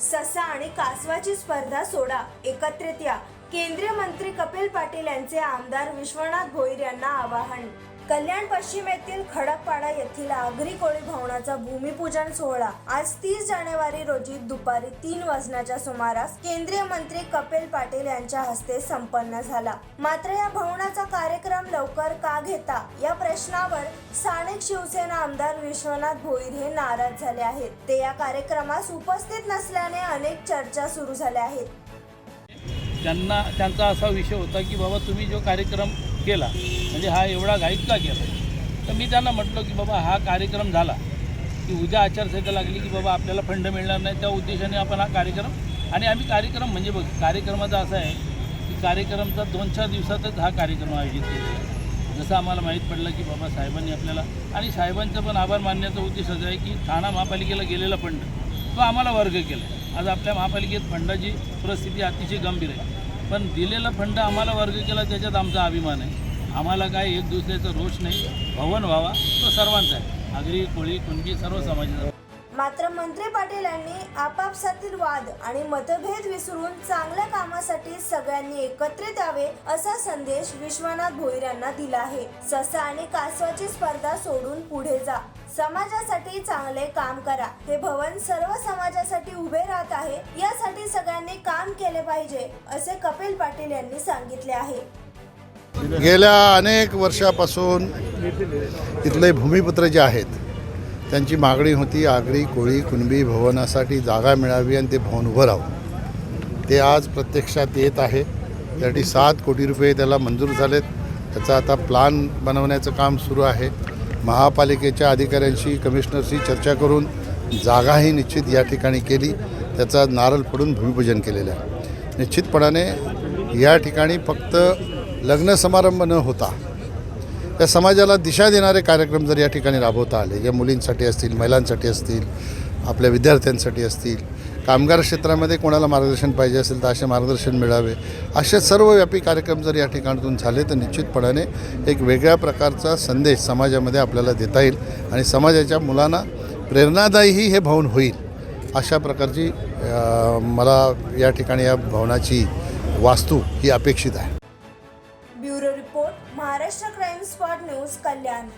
ससा आणि कासवाची स्पर्धा सोडा एकत्रित या. केंद्रीय मंत्री कपिल पाटील यांचे आमदार विश्वनाथ भोईर यांना आवाहन. कल्याण पश्चिम येथील खडकपाडा येथील आगरी कोळी भवनाचा भूमिपूजन सोहळा आज तीस जानेवारी रोजी दुपारी तीन वाजण्याच्या सुमारास केंद्रीय मंत्री कपिल पाटील यांच्या हस्ते संपन्न झाला. मात्र या भवनाचा कार्यक्रम लवकर का घेता या प्रश्नावर स्थानिक शिवसेना आमदार विश्वनाथ भोईर हे नाराज झाले आहेत. ते या कार्यक्रमास उपस्थित नसल्याने अनेक चर्चा सुरू झाल्या आहेत. त्यांना त्यांचा असा विषय होता की बाबा तुम्ही जो कार्यक्रम केला म्हणजे हा एवढा घाईत का केला? तर मी त्यांना म्हटलं की बाबा हा कार्यक्रम झाला की उद्या आचारसंहिता लागली की बाबा आपल्याला फंड मिळणार नाही त्या उद्देशाने आपण हा कार्यक्रम आणि आम्ही कार्यक्रम म्हणजे बघ कार्यक्रमाचा असा आहे की कार्यक्रमचा दोन चार दिवसातच हा कार्यक्रम आयोजित केलेला आहे. जसं आम्हाला माहीत पडलं की बाबा साहेबांनी आपल्याला आणि साहेबांचा पण आभार मानण्याचा उद्देश असा आहे की ठाणा महापालिकेला गेलेला फंड तो आम्हाला वर्ग केला आहे. आज आपल्या महापालिकेत फंडाची परिस्थिती अतिशय गंभीर आहे. पण दिलेला फंड आम्हाला वर्ग केला त्याच्यात आमचा अभिमान आहे. आम्हाला काय एक दुसऱ्याचा रोष नाही. भवन व्हावा तो सर्वांचा आहे. आगरी कोळी कुणबी सर्व समाजाचा. मात्र मंत्री पाटील यांनी आपापसातील वाद आणि मतभेद विसरून चांगल्या कामासाठी सगळ्यांनी एकत्रित यावे असा संदेश विश्वनाथ भोईर यांना दिला आहे. ससा आणि कासवाची स्पर्धा सोडून पुढे जा. समाजासाठी चांगले काम करा. हे भवन सर्व समाजासाठी उभे राहत आहे. यासाठी सगळ्यांनी काम केले पाहिजे असे कपिल पाटील यांनी सांगितले आहे. गेल्या अनेक वर्षापासून इथले भूमिपुत्र जे आहेत त्यांची मागणी होती आगरी कोळी कुणबी भवनासाठी जागा मिळावी आणि ते भवन उभं राहावं. ते आज प्रत्यक्षात येत आहे. त्यासाठी सात कोटी रुपये त्याला मंजूर झालेत. त्याचा आता प्लान बनवण्याचं काम सुरू आहे. महापालिकेच्या अधिकाऱ्यांशी कमिशनरशी चर्चा करून जागाही निश्चित या ठिकाणी केली. त्याचा नारळ फोडून भूमिपूजन केलेलं आहे. निश्चितपणाने या ठिकाणी फक्त लग्न समारंभ न होता त्या समाजाला दिशा देणारे कार्यक्रम जर या ठिकाणी राबवता आले या मुलींसाठी असतील महिलांसाठी असतील आपल्या विद्यार्थ्यांसाठी असतील कामगार क्षेत्रामध्ये कोणाला मार्गदर्शन पाहिजे असेल तर असे मार्गदर्शन मिळावे. असे सर्वव्यापी कार्यक्रम जर या ठिकाणातून झाले तर निश्चितपणाने एक वेगळ्या प्रकारचा संदेश समाजामध्ये आपल्याला देता येईल आणि समाजाच्या मुलांना प्रेरणादायीही हे भवन होईल. अशा प्रकारची मला या ठिकाणी या भवनाची वास्तू ही अपेक्षित आहे. Maharashtra crime spot news Kalyan.